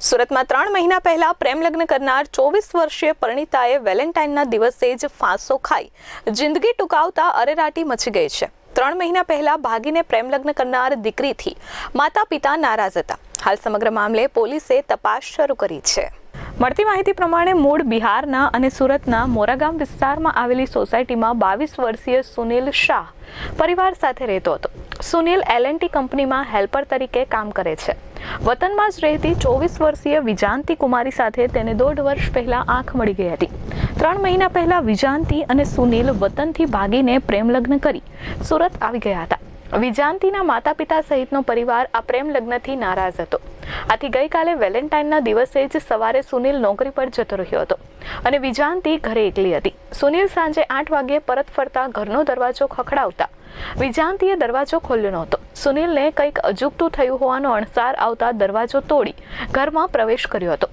સુરતમાં ત્રણ મહિના પહેલા પ્રેમ લગ્ન કરનાર ચોવીસ વર્ષીય પરિણીતાએ વેલેન્ટાઇનના દિવસે જ ફાંસો ખાઈ જિંદગી ટૂંકાવતા અરેરાટી મચી ગઈ છે. ત્રણ મહિના પહેલા ભાગીને પ્રેમ લગ્ન કરનાર દીકરીથી માતા પિતા નારાજ હતા. હાલ સમગ્ર મામલે પોલીસે તપાસ શરૂ કરી છે. મળતી માહિતી પ્રમાણે મૂળ બિહારના અને સુરતના મોરાગામ વિસ્તારમાં આવેલી સોસાયટીમાં બાવીસ વર્ષીય સુનિલ શાહ પરિવાર સાથે રહેતો હતો. સુનિલ એલએનટી કંપનીમાં હેલ્પર તરીકે કામ કરે છે. વતનમાં જ રહેતી ચોવીસ વર્ષીય વિજાંતી કુમારી સાથે તેને દોઢ વર્ષ પહેલા આંખ મળી ગઈ હતી. ત્રણ મહિના પહેલા વિજાંતી અને સુનિલ વતનથી ભાગીને પ્રેમ લગ્ન કરી સુરત આવી ગયા હતા. વિજાંતીના માતા પિતા સહિતનો પરિવાર આ પ્રેમ લગ્નથી નારાજ હતો. આથી ગઈકાલે વેલેન્ટાઇનના દિવસે જ સવારે સુનિલ નોકરી પર જતો રહ્યો હતો અને વિજાંતી ઘરે એકલી હતી. સુનિલ સાંજે આઠ વાગ્યે પરત ફરતા ઘરનો દરવાજો ખખડાવતા વિજાંતીએ દરવાજો ખોલ્યો નહોતો. સુનિલને કંઈક અજુગતું થયું હોવાનો અણસાર આવતા દરવાજો તોડી ઘરમાં પ્રવેશ કર્યો હતો.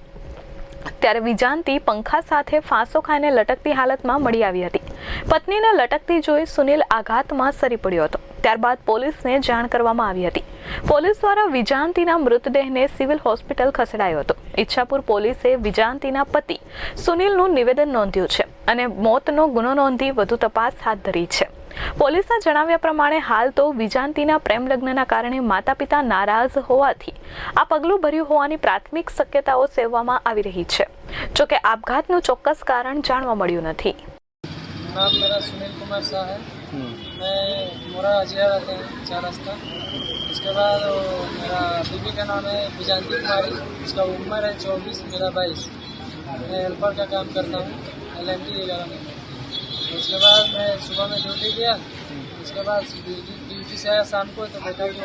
ત્યારે વિજાંતી પંખા સાથે ફાંસો ખાઈને લટકતી હાલતમાં મળી આવી હતી. પત્નીને લટકતી જોઈ સુનિલ આઘાતમાં સરી પડ્યો હતો. ત્યારબાદ પોલીસને જાણ કરવામાં આવી હતી. પોલીસ દ્વારા વિજાંતીના મૃતદેહને સિવિલ હોસ્પિટલ ખસેડાયો હતો. ઈચ્છાપુર પોલીસે વિજાંતીના પતિ સુનિલનું નિવેદન નોંધ્યું છે અને મોતનો ગુનો નોંધી વધુ તપાસ હાથ ધરી છે. પોલીસના જણાવ્યા પ્રમાણે હાલ તો વિજાંતીના પ્રેમ લગ્નના કારણે માતા પિતા નારાજ હોવાથી આ પગલું ભર્યું હોવાની પ્રાથમિક શક્યતાઓ સેવવામાં આવી રહી છે. જોકે આપઘાતનું ચોક્કસ કારણ જાણવા મળ્યું નથી. નામ મેરા સુનિલ કુમાર શાહ मैं मोरा अजिया रहते हैं चार रास्ता। उसके बाद मेरा बीबी का नाम है विजांती कुमारी। उसका उम्र है चौबीस मेरा बाईस। मैं हेल्पर का काम करता हूँ एल एम टी में। उसके बाद मैं सुबह में ड्यूटी किया। उसके बाद ड्यूटी से आया शाम को तो बेटा कि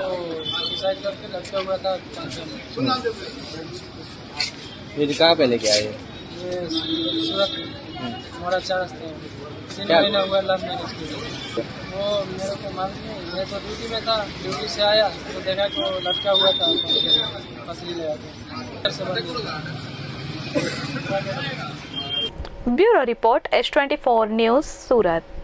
सुसाइड करके लटका हुआ था ये कहाँ पे लेके आए? ये सूरत। मोरा चार रास्ते तीन महीना हुआ लव मैरिज के लिए। वो मेरे को मालूम नहीं मैं तो ड्यूटी में था ड्यूटी से आया तो देखा लटका हुआ था bureau report S twenty four news, Surat.